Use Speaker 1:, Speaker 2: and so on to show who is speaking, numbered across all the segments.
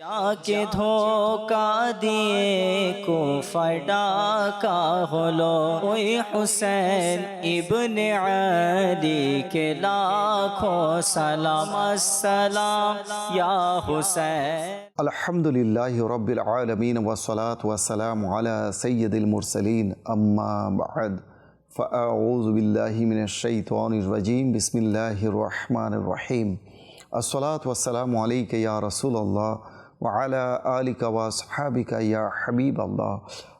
Speaker 1: یا کے دھوکا دیئے کو فٹا کا ہلو اے حسین ابن علی کے لاکھوں سلام السلام
Speaker 2: یا حسین الحمدللہ رب العالمین والصلاة والسلام على سید المرسلین اما بعد فاعوذ باللہ من الشیطان الرجیم بسم اللہ الرحمن الرحیم الصلاة والسلام علیکہ یا رسول اللہ وعلى آلك وأصحابك يا حبيب الله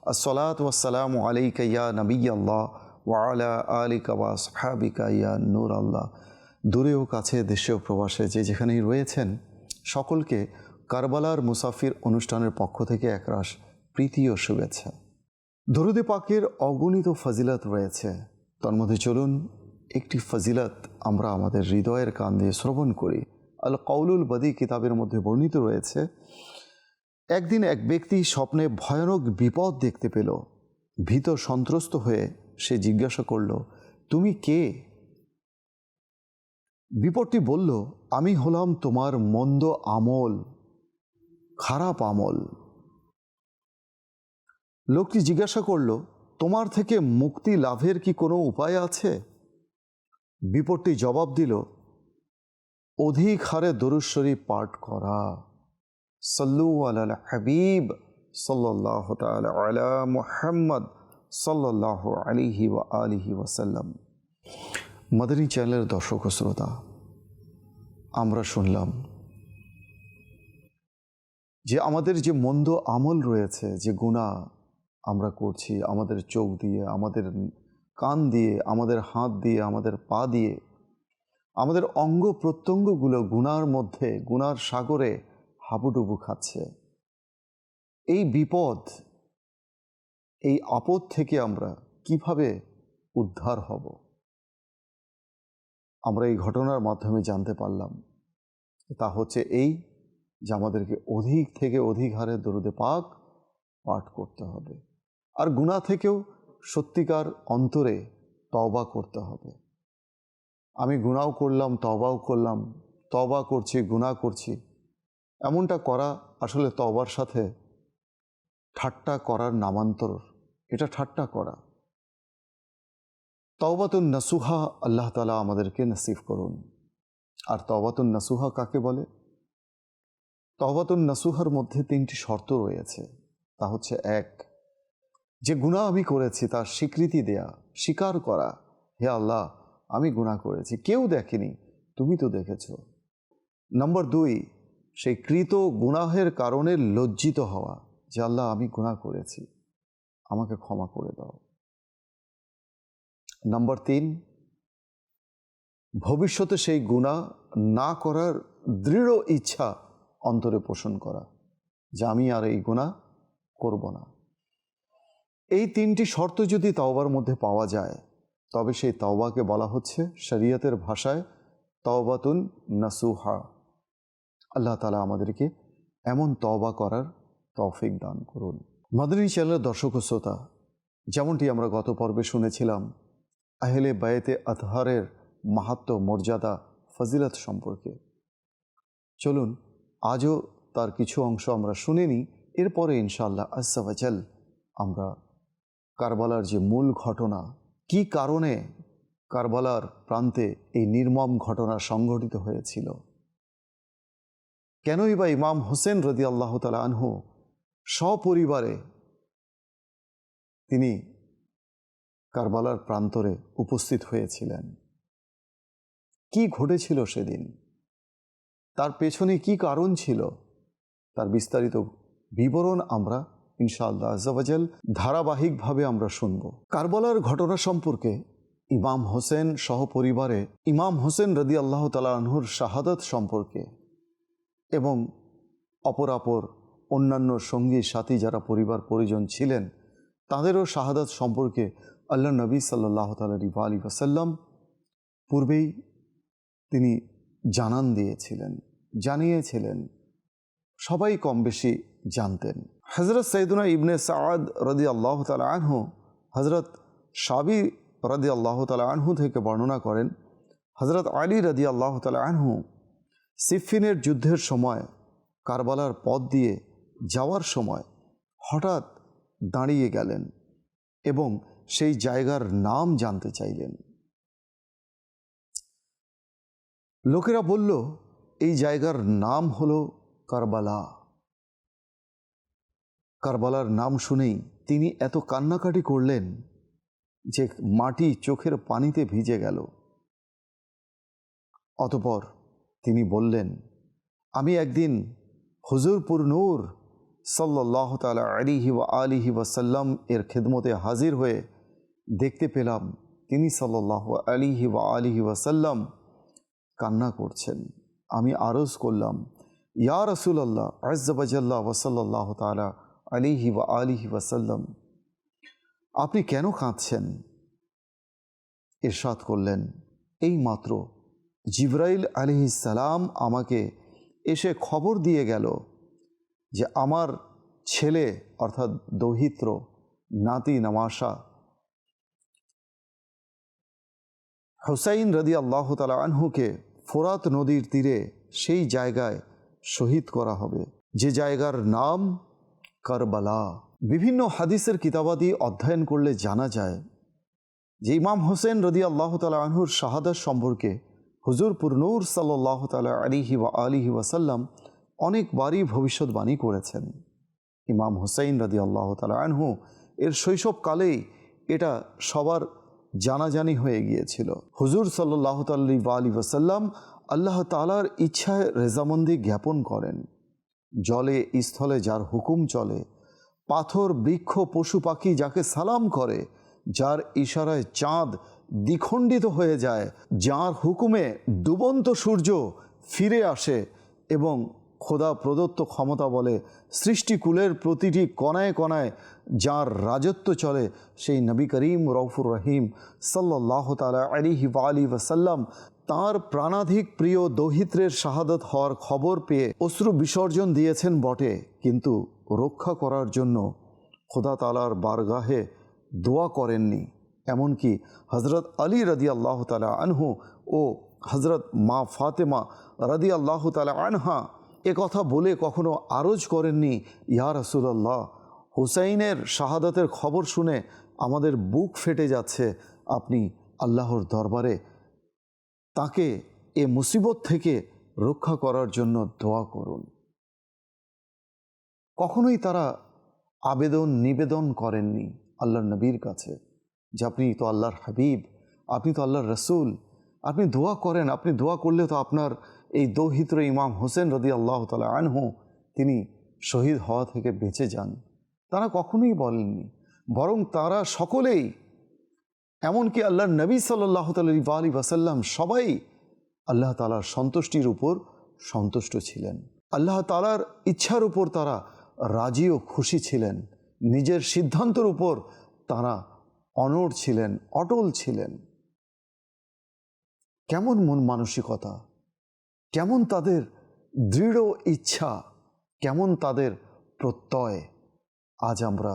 Speaker 2: الصلاة والسلام عليك يا نبي الله وعلى آلك وأصحابك يا نور الله দূরেও কাছে দেশেও প্রবাসে যে যেখানেই রয়েছেন সকলকে কারবালার মুসাফির অনুষ্ঠানের পক্ষ থেকে একরাশ প্রীতি ও শুভেচ্ছা দরুদে পাকের অগণিত ফজিলত রয়েছে তার মধ্যে চলুন একটি ফজিলত আমরা আমাদের হৃদয়ের কান দিয়ে শ্রবণ করি আল কৌলুল বদি কিতাবের মধ্যে বর্ণিত রয়েছে, একদিন এক ব্যক্তি স্বপ্নে ভয়ানক বিপদ দেখতে পেল। ভীত সন্ত্রস্ত হয়ে সে জিজ্ঞাসা করল, তুমি কে? বিপদটি বলল, আমি হলাম তোমার মন্দ আমল, খারাপ আমল। লোকটি জিজ্ঞাসা করল, তোমার থেকে মুক্তি লাভের কি কোনো উপায় আছে? বিপদটি জবাব দিল অধিক হারে দরুশ্বরী পাঠ করা। সল্লু আল হাবিব সাল্লাহ আলা মুহাম্মদ সাল্লাহ আলিহি ওয়া আলিহি ওয়াসাল্লাম। মাদানী চ্যানেলের দর্শক ও শ্রোতা, আমরা শুনলাম যে আমাদের যে মন্দ আমল রয়েছে, যে গুণা আমরা করছি, আমাদের চোখ দিয়ে, আমাদের কান দিয়ে, আমাদের হাত দিয়ে, আমাদের পা দিয়ে আমাদের অঙ্গ প্রত্যঙ্গগুলো গুনার মধ্যে, গুনার সাগরে হাবুডুবু খাচ্ছে। এই বিপদ, এই আপদ থেকে আমরা কীভাবে উদ্ধার হব? আমরা এই ঘটনার মাধ্যমে জানতে পারলাম। তা হচ্ছে এই যে আমাদেরকে অধিক থেকে অধিক হারে দরুদে পাক পাঠ করতে হবে। আর গুণা থেকেও সত্যিকার অন্তরে তবা করতে হবে। আমি গুণাও করলাম তবাও করলাম তবা করছি গুণা করছি। এমনটা করা আসলে তবার সাথে ঠাট্টা করার নামান্তর। এটা ঠাট্টা করা। তওবাতুন নাসুহা আল্লাহ তালা আমাদেরকে নসিব করুন। আর তওবাতুন নাসুহা কাকে বলে? তওবাতুন নাসুহার মধ্যে তিনটি শর্ত রয়েছে। তা হচ্ছে এক, যে গুণা আমি করেছি তার স্বীকৃতি দেয়া, স্বীকার করা, হে আল্লাহ আমি গুণা করেছি। কেউ দেখেনি, তুমি তো দেখেছ। নম্বর দুই সেই কৃত গুনাহের কারণে লজ্জিত হওয়া যে, আল্লাহ, আমি গুণা করেছি। আমাকে ক্ষমা করে দাও। নাম্বার তিন, ভবিষ্যতে সেই গুণা না করার দৃঢ় ইচ্ছা অন্তরে পোষণ করা যে, আমি আর এই গুণা করব না। এই তিনটি শর্ত যদি তাওবার মধ্যে পাওয়া যায় তবে সেই তাওবাকে বলা হচ্ছে শরীয়তের ভাষায় তওবাতুন নাসুহা। আল্লাহ তালা আমাদেরকে এমন তওবা করার তৌফিক দান করুন। মাদুরী চ্যানেলের দর্শক শ্রোতা, যেমনটি আমরা গত পর্বে শুনেছিলাম, আহেলে বায়েতে আতহারের মাহাত্ম মর্যাদা, ফজিলত সম্পর্কে। চলুন, আজও তার কিছু অংশ আমরা শুনে নিই, এরপরে ইনশাআল্লাহ আসাবাজাল আমরা কারবালার যে মূল ঘটনা কি কারণে কারবালার প্রান্তে এই নির্মম ঘটনা সংঘটিত হয়েছিল? কেনই বা ইমাম হোসেন রদি আল্লাহ তালা আনহু সপরিবারে তিনি কারবালার প্রান্তরে উপস্থিত হয়েছিলেন? কি ঘটেছিল সেদিন? তার পেছনে কি কারণ ছিল? তার বিস্তারিত বিবরণ আমরা ইনশাআল্লাহ আজাবাজাল ধারাবাহিকভাবে আমরা শুনব। কারবালার ঘটনা সম্পর্কে ইমাম হোসেন সহপরিবারে ইমাম হোসেন রদি আল্লাহ তালা আনহুর শাহাদত সম্পর্কে এবং অপরাপর অন্যান্য সঙ্গী, সাথী যারা পরিবার, পরিজন ছিলেন, তাদেরও শাহাদাত সম্পর্কে আল্লাহ নবী সাল্লাহ তালি আলী ওসাল্লাম পূর্বেই তিনি জানান দিয়েছিলেন, জানিয়েছিলেন। সবাই কম বেশি জানতেন। হজরত সৈদুনা ইবনে সাদ রদি আল্লাহ তালা আনহু হজরত সাবি রদি আল্লাহ তালা আনহু থেকে বর্ণনা করেন হজরত আলী রদি আল্লাহ তালা আনহু সিফিনের যুদ্ধের সময়, কারবালার পথ দিয়ে যাওয়ার সময় হঠাৎ দাঁড়িয়ে গেলেন এবং সেই জায়গার নাম জানতে চাইলেন। লোকেরা বলল, এই জায়গার নাম হলো কারবালা। কারবালার নাম শুনেই তিনি এত কান্নাকাটি করলেন যে মাটি চোখের পানিতে ভিজে গেল। অতপর তিনি বললেন, আমি একদিন হুজুরপুর নূর সাল্লাহ তালা আলিহি ওয়া আলিহি ওয়াসাল্লাম এর খেদমতে হাজির হয়ে দেখতে পেলাম তিনি সাল্লাহ আলিহি ওয়া আলিহি ওয়াসাল্লাম কান্না করছেন। আমি আরজ করলাম, ইয়া রসুলাল্লাহ আজ্জাবাজাল্লাহ ওয়াসাল্লাহ তালা আলিহি ওয়া আলিহি ওয়াসাল্লাম আপনি কেন কাঁদছেন? এরশাদ করলেন, এই মাত্র, জিব্রাইল সালাম আমাকে এসে খবর দিয়ে গেল যে আমার ছেলে, অর্থাৎ দৌহিত্র, নাতি নামাশা, হুসাইন রদি আল্লাহ তালা আনহুকে ফোরাত নদীর তীরে সেই জায়গায় শহীদ করা হবে। যে জায়গার নাম কারবালা। বিভিন্ন হাদিসের কিতাবাদি অধ্যয়ন করলে জানা যায় যে ইমাম হোসেন রদি আল্লাহ তালা আনহুর শাহাদাত সম্পর্কে হুজুর পুরনুর সাল্লাহ তালা আলিহি ওয়া আলিহি ওয়াসাল্লাম অনেকবারই ভবিষ্যৎবাণী করেছেন। ইমাম হুসাইন রদি আল্লাহ তালা আনহু এর শৈশবকালেই এটা সবার জানাজানি হয়ে গিয়েছিল। হুজুর সাল্লাহ তাল্লি বা আলী ওয়াসাল্লাম আল্লাহ তালার ইচ্ছায় রেজামন্দি জ্ঞাপন করেন। জলে, স্থলে যার হুকুম চলে, পাথর, বৃক্ষ, পশু, পাখি যাকে সালাম করে, যার ইশারায় চাঁদ দ্বিখণ্ডিত হয়ে যায়, যার হুকুমে ডুবন্ত সূর্য ফিরে আসে এবং খোদা প্রদত্ত ক্ষমতা বলে সৃষ্টিকুলের প্রতিটি কণায় কণায় যার রাজত্ব চলে, সেই নবী করিম রৌফুর রহিম সাল্লাহ তালা আলিহি আলী ওয়াসাল্লাম তাঁর প্রাণাধিক প্রিয় দৌহিত্রের শাহাদত হওয়ার খবর পেয়ে অশ্রু বিসর্জন দিয়েছেন বটে, কিন্তু রক্ষা করার জন্য খোদা তালার বারগাহে দোয়া করেননি। এমনকি হজরত আলী রদি আল্লাহ তালা আনহু ও হজরত মা ফাতেমা রদি আল্লাহ তালা আনহা কথা বলে কখনো আরজ করেননি। ইয়া রসুল্লাহ হুসাইনের শাহাদাতের খবর শুনে আমাদের বুক ফেটে যাচ্ছে। আপনি আল্লাহর দরবারে তাকে এ মুসিবত থেকে রক্ষা করার জন্য দোয়া করুন। কখনোই তারা আবেদন, নিবেদন করেননি আল্লাহর নবীর কাছে যে আপনি তো আল্লাহর হাবিব, আপনি তো আল্লাহর রসুল, আপনি দোয়া করেন, আপনি দোয়া করলে তো আপনার এই দৌহিত্র ইমাম হোসেন রদি আল্লাহ তালা আনহু তিনি শহীদ হওয়া থেকে বেঁচে যান। তারা কখনোই বলেননি। বরং তারা সকলেই এমনকি আল্লাহর নবী সাল্লাহ তালি ওয়াসাল্লাম সবাই আল্লাহ তালার সন্তুষ্টির উপর সন্তুষ্ট ছিলেন। আল্লাহ তালার ইচ্ছার উপর তারা রাজি ও খুশি ছিলেন। নিজের সিদ্ধান্তের উপর তারা অনড় ছিলেন, অটল ছিলেন। কেমন মন মানসিকতা, কেমন তাদের দৃঢ় ইচ্ছা, কেমন তাদের প্রত্যয়, আজ আমরা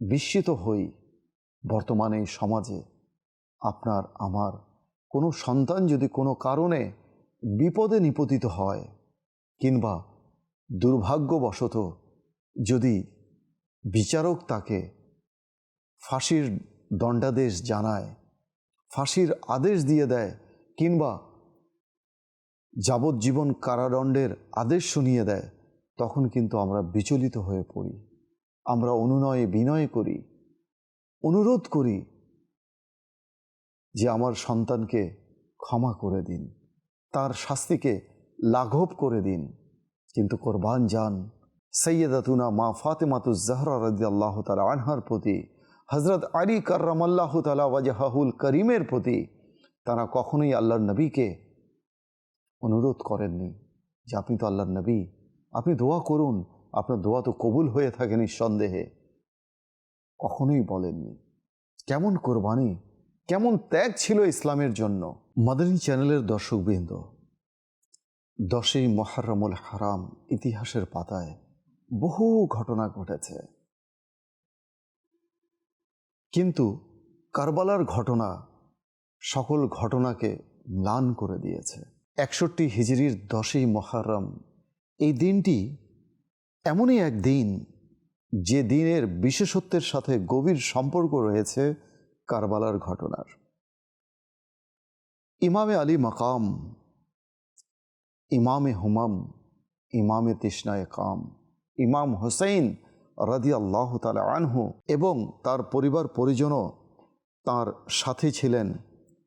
Speaker 2: বিস্মিত হই। বর্তমানে এই সমাজে আপনার, আমার কোনো সন্তান যদি কোনো কারণে বিপদে নিপতিত হয় কিংবা দুর্ভাগ্যবশত যদি বিচারক তাকে ফাঁসির দণ্ডাদেশ জানায়, ফাঁসির আদেশ দিয়ে দেয় কিংবা যাবজ্জীবন কারাদণ্ডের আদেশ শুনিয়ে দেয়, তখন কিন্তু আমরা বিচলিত হয়ে পড়ি। আমরা অনুনয়ে বিনয় করি। অনুরোধ করি যে আমার সন্তানকে ক্ষমা করে দিন, তার শাস্তিকে লাঘব করে দিন। কিন্তু কোরবান যান। সৈয়দাতুনা মা ফাতেমাতু জাহরা রদি আল্লাহ তালা আনহার প্রতি হজরত আলী কার্রামাল্লাহ তালা ওয়াজাহুল করিমের প্রতি তারা কখনোই আল্লাহর নবীকে অনুরোধ করেননি যে, আপনি তো আল্লাহর নবী, আপনি দোয়া করুন, আপনার দোয়া তো কবুল হয়ে থাকে নিঃসন্দেহে। কখনোই বলেননি। কেমন কোরবানি, কেমন ত্যাগ ছিল ইসলামের জন্য। মাদানী চ্যানেলের দর্শকবৃন্দ, দশই মহারমুল হারাম ইতিহাসের পাতায় বহু ঘটনা ঘটেছে। কিন্তু কারবালার ঘটনা সকল ঘটনাকে ম্লান করে দিয়েছে। একষট্টি হিজড়ির দশই মহারম, এই দিনটি এমনই এক দিন যে দিনের বিশেষত্বের সাথে গভীর সম্পর্ক রয়েছে কারবালার ঘটনার। ইমামে আলী মাকাম, ইমামে হুমাম, ইমামে তৃষ্ণায় কাম, ইমাম হোসেন রাদি আল্লাহ তালা আনহু এবং তার পরিবার পরিজনও তার সাথে ছিলেন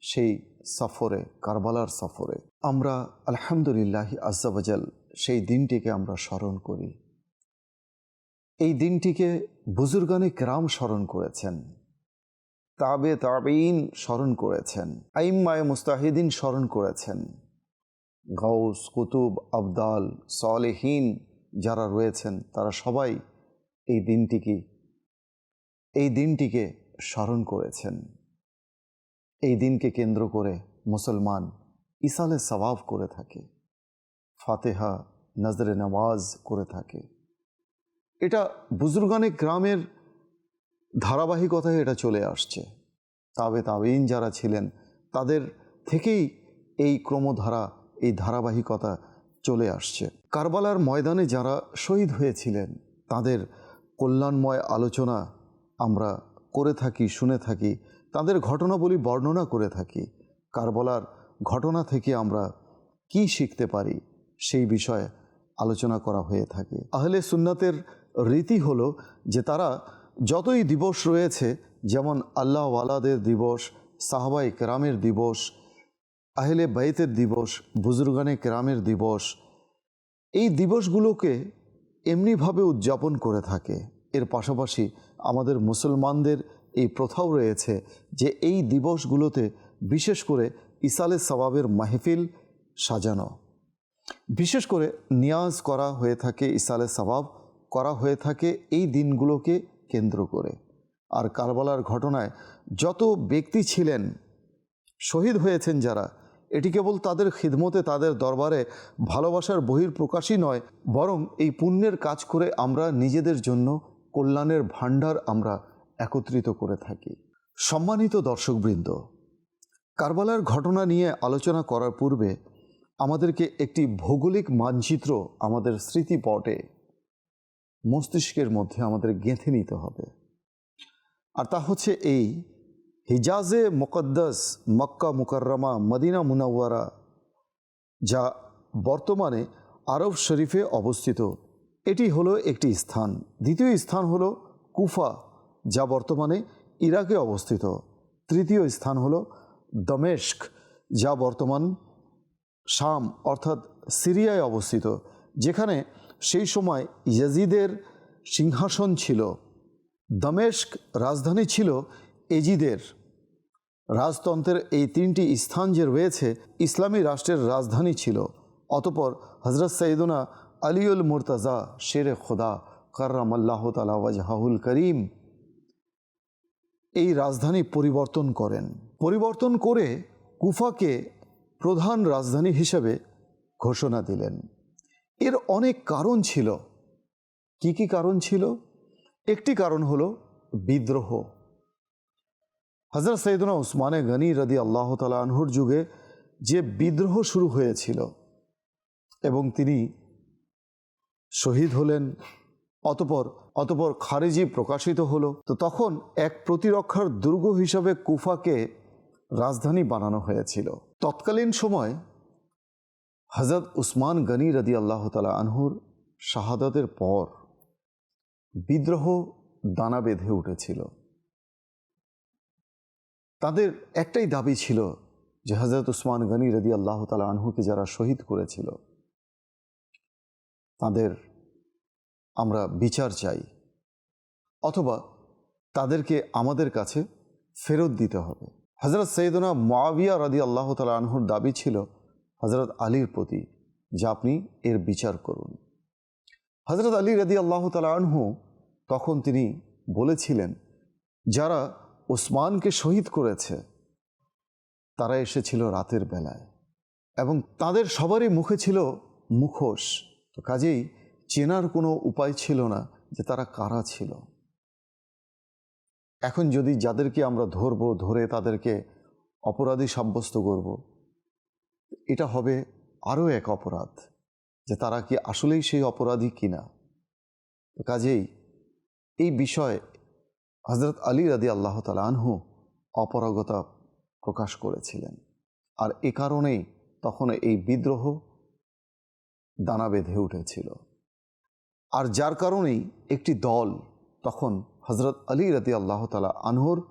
Speaker 2: সেই সফরে, কারবালার সফরে। আমরা আলহামদুলিল্লাহ আজ্জাবাজাল সেই দিনটিকে আমরা স্মরণ করি। এই দিনটিকে বুজুর্গানে কেরাম স্মরণ করেছেন। তাবে তাবেইন স্মরণ করেছেন। আইম্মায় মুস্তাহিদিন স্মরণ করেছেন। গৌস কুতুব, আবদাল, সলেহীন যারা রয়েছেন, তারা সবাই এই দিনটিকে এই দিনটিকে স্মরণ করেছেন। এই দিনকে কেন্দ্র করে মুসলমান ইসালে সবাব করে থাকে। ফাতেহা, নজরে নওয়াজ করে থাকে। এটা বুজুর্গানে গ্রামের ধারাবাহিকতায় এটা চলে আসছে। তাবে তাবেইন যারা ছিলেন, তাদের থেকেই এই ক্রমধারা, এই ধারাবাহিকতা চলে আসছে। কারবালার ময়দানে যারা শহীদ হয়েছিলেন, তাদের কল্যাণময় আলোচনা আমরা করে থাকি, শুনে থাকি, তাদের ঘটনাবলী বর্ণনা করে থাকি। কারবালার ঘটনা থেকে আমরা কি শিখতে পারি, সেই বিষয়ে আলোচনা করা হয়ে থাকে। আহলে সুন্নাতের রীতি হলো যে তারা যতই দিবস রয়েছে, যেমন আল্লাহওয়ালাদের দিবস সাহাবাই কেরামের দিবস, আহলে বাইতের দিবস, বুজুর্গানে কেরামের দিবস, এই দিবসগুলোকে এমনিভাবে উদযাপন করে থাকে। এর পাশাপাশি আমাদের মুসলমানদের এই প্রথাও রয়েছে যে এই দিবসগুলোতে বিশেষ করে ইসালে সবাবের মাহফিল সাজানো। বিশেষ করে নিয়াজ করা হয়ে থাকে ইসালে সবাব করা হয়ে থাকে এই দিনগুলোকে কেন্দ্র করে। আর কারবালার ঘটনায় যত ব্যক্তি ছিলেন, শহীদ হয়েছেন যারা, এটি কেবল তাদের খিদমতে, তাদের দরবারে ভালোবাসার বহির প্রকাশই নয়, বরং এই পুণ্যের কাজ করে আমরা নিজেদের জন্য কল্যাণের ভাণ্ডার আমরা একত্রিত করে থাকি। সম্মানিত দর্শকবৃন্দ, কারবালার ঘটনা নিয়ে আলোচনা করার পূর্বে আমাদেরকে একটি ভৌগোলিক মানচিত্র আমাদের স্মৃতিপটে মস্তিষ্কের মধ্যে আমাদের গেঁথে নিতে হবে। আর তা হচ্ছে এই, হিজাজে মুকদ্দাস মক্কা মুকাররমা মদিনা মুনাওয়ারা, যা বর্তমানে আরব শরীফে অবস্থিত, এটি হলো একটি স্থান। দ্বিতীয় স্থান হলো কুফা, যা বর্তমানে ইরাকে অবস্থিত। তৃতীয় স্থান হলো দমেস্ক, যা বর্তমান শাম, অর্থাৎ সিরিয়ায় অবস্থিত, যেখানে সেই সময় ইয়াজিদের সিংহাসন ছিল। দমেস্ক রাজধানী ছিল এজিদের। রাজতন্ত্রের এই তিনটি স্থান যে রয়েছে, ইসলামী রাষ্ট্রের রাজধানী ছিল। অতপর হজরত সৈদুনা আলিউল মুরতাজা, শেরে খোদা কার্রাম আল্লাহ তালা ওয়াজহাহুল করিম এই রাজধানী পরিবর্তন করেন। পরিবর্তন করে কুফাকে প্রধান রাজধানী হিসেবে ঘোষণা দিলেন। এর অনেক কারণ ছিল। কি কি কারণ ছিল? একটি কারণ হলো বিদ্রোহ। হজরত সৈদুনা উসমানে গনি রদি আল্লাহ আনহুর যুগে যে বিদ্রোহ শুরু হয়েছিল এবং তিনি শহীদ হলেন, অতপর অতপর খারেজি প্রকাশিত হলো, তো তখন এক প্রতিরক্ষার দুর্গ হিসাবে কুফাকে রাজধানী বানানো হয়েছিল। তৎকালীন সময় হজরত উসমান গনি রদি আল্লাহ তালা আনহুর শাহাদাতের পর বিদ্রোহ দানা বেঁধে উঠেছিল। তাদের একটাই দাবি ছিল যে হজরত উসমান গনি রদি আল্লাহ তালা আনহুকে যারা শহীদ করেছিল, তাদের আমরা বিচার চাই অথবা তাদেরকে আমাদের কাছে ফেরত দিতে হবে। হজরত সৈদনা মাবিয়া রদি আল্লাহ তালা আনহুর দাবি ছিল হজরত আলীর প্রতি, যে আপনি এর বিচার করুন। হজরত আলী রদি আল্লাহ আনহু তখন তিনি বলেছিলেন, যারা ওসমানকে শহীদ করেছে, তারা এসেছিল রাতের বেলায় এবং তাদের সবারই মুখে ছিল মুখোশ। তো কাজেই চেনার কোনো উপায় ছিল না যে তারা কারা ছিল। এখন যদি যাদেরকে আমরা ধরবো, ধরে তাদেরকে অপরাধী সাব্যস্ত করব এটা হবে আরও এক অপরাধ, যে তারা কি আসলেই সেই অপরাধী কিনা। কাজেই এই বিষয়ে হজরত আলী রাদি আল্লাহ আনহু অপরাগতা প্রকাশ করেছিলেন। আর এ কারণেই তখন এই বিদ্রোহ দানা বেঁধে উঠেছিল। আর যার কারণেই একটি দল তখন হজরত আলী রাদি আল্লাহ তালা আনহুর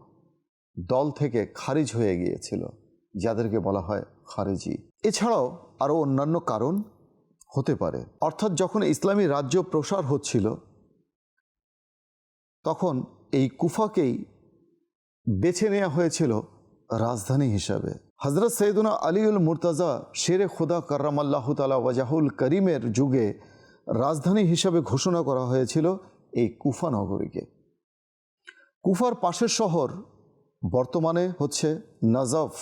Speaker 2: দল থেকে খারিজ হয়ে গিয়েছিল, যাদেরকে বলা হয় খারেজি। এছাড়াও আরও অন্যান্য কারণ হতে পারে। অর্থাৎ যখন ইসলামী রাজ্য প্রসার হচ্ছিল, তখন এই কুফাকেই বেছে নেওয়া হয়েছিল রাজধানী হিসাবে। হজরত সৈদুনা আলীউল মুর্তাজা শেরে খুদা কার্রামাল্লাহ তালা ওয়াজাহুল করিমের যুগে রাজধানী হিসাবে ঘোষণা করা হয়েছিল এই কুফা নগরীকে। কুফার পাশের শহর বর্তমানে হচ্ছে নজফ।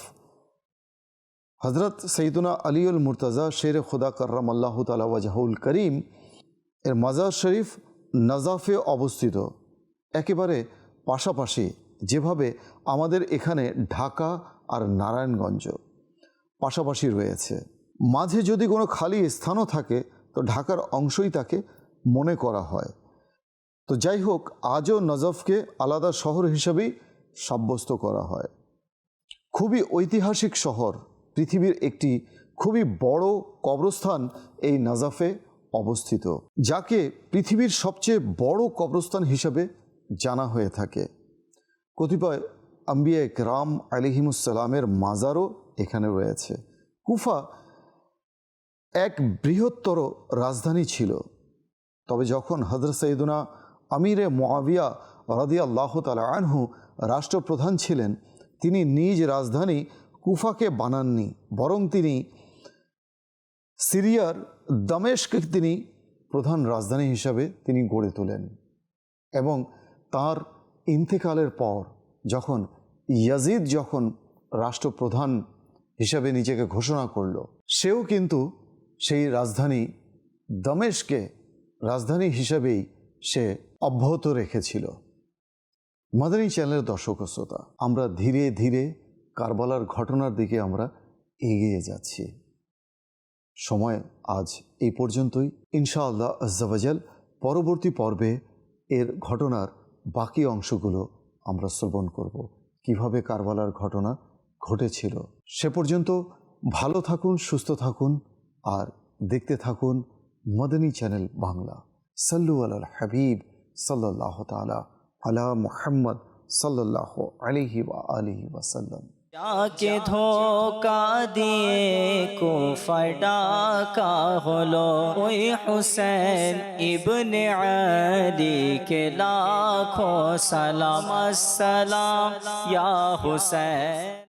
Speaker 2: হজরত সৈদুনা আলীউল মুর্তাজা শেরে খুদা কার্রামাল্লাহ তালা ওয়াজাহুল করিম এর মাজার শরীফ নজাফে অবস্থিত। একেবারে পাশাপাশি যেভাবে আমাদের এখানে ঢাকা আর নারায়ণগঞ্জ পাশাপাশি রয়েছে। মাঝে যদি কোনো খালি স্থানও থাকে, তো ঢাকার অংশই তাকে মনে করা হয়। তো যাই হোক, আজও নজফকে আলাদা শহর হিসেবেই সাব্যস্ত করা হয়। খুবই ঐতিহাসিক শহর। পৃথিবীর একটি খুবই বড় কবরস্থান এই নাজাফে অবস্থিত, যাকে পৃথিবীর সবচেয়ে বড় কবরস্থান হিসেবে জানা হয়ে থাকে। কতিপয় আম্বিয়া একরাম আলিহিমুসালামের মাজারও এখানে রয়েছে। কুফা এক বৃহত্তর রাজধানী ছিল। তবে যখন হজরত সৈদুনা আমিরে মোয়াবিয়া রাদিয়া আল্লাহ তালা আনহু রাষ্ট্রপ্রধান ছিলেন, তিনি নিজ রাজধানী কুফাকে বানাননি, বরং তিনি সিরিয়ার দামেশকে তিনি প্রধান রাজধানী হিসাবে তিনি গড়ে তোলেন এবং তার ইন্তেকালের পর যখন ইয়াজিদ যখন রাষ্ট্রপ্রধান হিসাবে নিজেকে ঘোষণা করল, সেও কিন্তু সেই রাজধানী দমেশকে রাজধানী হিসেবেই সে অব্যাহত রেখেছিল। মাদানী চ্যানেলের দর্শক শ্রোতা, আমরা ধীরে ধীরে কারবালার ঘটনার দিকে আমরা এগিয়ে যাচ্ছি। সময় আজ এই পর্যন্তই। ইনশাআল্লাহ আজ্জাবাজাল পরবর্তী পর্বে এর ঘটনার বাকি অংশগুলো আমরা শ্রবণ করব। কীভাবে কারবালার ঘটনা ঘটেছিল? সে পর্যন্ত ভালো থাকুন, সুস্থ থাকুন আর দেখতে থাকুন মদনী চ্যানেল বাংলা। সাল্লু আল হাবিব সাল্লাহ তালা আলা মুহাম্মদ সাল্লাহ আলিহি ওয়া আলিহি ওয়াসাল্লাম
Speaker 1: যাকে ধোকা দিয়ে কুফার ডাকা হলো ওই হুসেন ইবনে আলীকে লাখো সালাম, আসসালাম, ইয়া হুসেন।